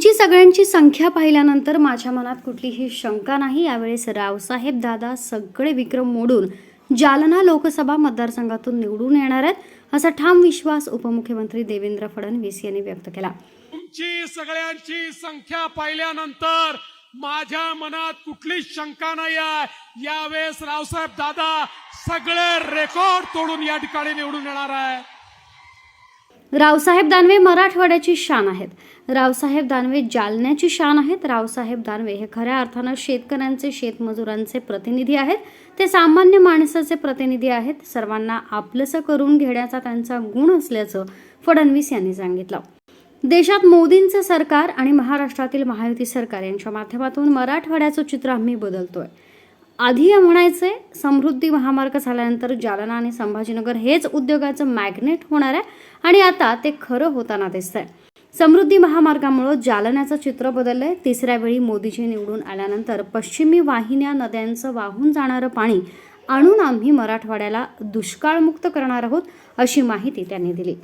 तुमची सगळ्यांची संख्या पाहिल्यानंतर माझ्या मनात कुठलीही शंका नाही. यावेळेस रावसाहेब दादा सगळे विक्रम मोडून जालना लोकसभा मतदारसंघातून निवडून येणार आहेत असा ठाम विश्वास उपमुख्यमंत्री देवेंद्र फडणवीस यांनी व्यक्त केला. तुमची सगळ्यांची संख्या पाहिल्यानंतर माझ्या मनात कुठलीच शंका नाही आहे. यावेळेस रावसाहेब दादा सगळे रेकॉर्ड तोडून या ठिकाणी निवडून येणार आहे रावसाहेब दानवे मराठवाड्याची शान आहेत. रावसाहेब दानवे जालन्याची शान आहेत. रावसाहेब दानवे हे खऱ्या अर्थानं शेतकऱ्यांचे शेतमजुरांचे प्रतिनिधी आहेत. ते सामान्य माणसाचे प्रतिनिधी आहेत. सर्वांना आपलंसं करून घेण्याचा त्यांचा गुण असल्याचं फडणवीस यांनी सांगितलं. देशात मोदींचं सरकार आणि महाराष्ट्रातील महायुती सरकार यांच्या माध्यमातून मराठवाड्याचं चित्र आम्ही बदलतोय. आधी म्हणायचे समृद्धी महामार्ग झाल्यानंतर जालना आणि संभाजीनगर हेच उद्योगाचं मॅग्नेट होणार आहे आणि आता ते खरं होताना दिसतंय. समृद्धी महामार्गामुळं जालन्याचं चित्र बदललंय. तिसऱ्या वेळी मोदीजी निवडून आल्यानंतर पश्चिमी वाहिन्या नद्यांचं वाहून जाणारं पाणी आणून आम्ही मराठवाड्याला दुष्काळमुक्त करणार आहोत अशी माहिती त्यांनी दिली.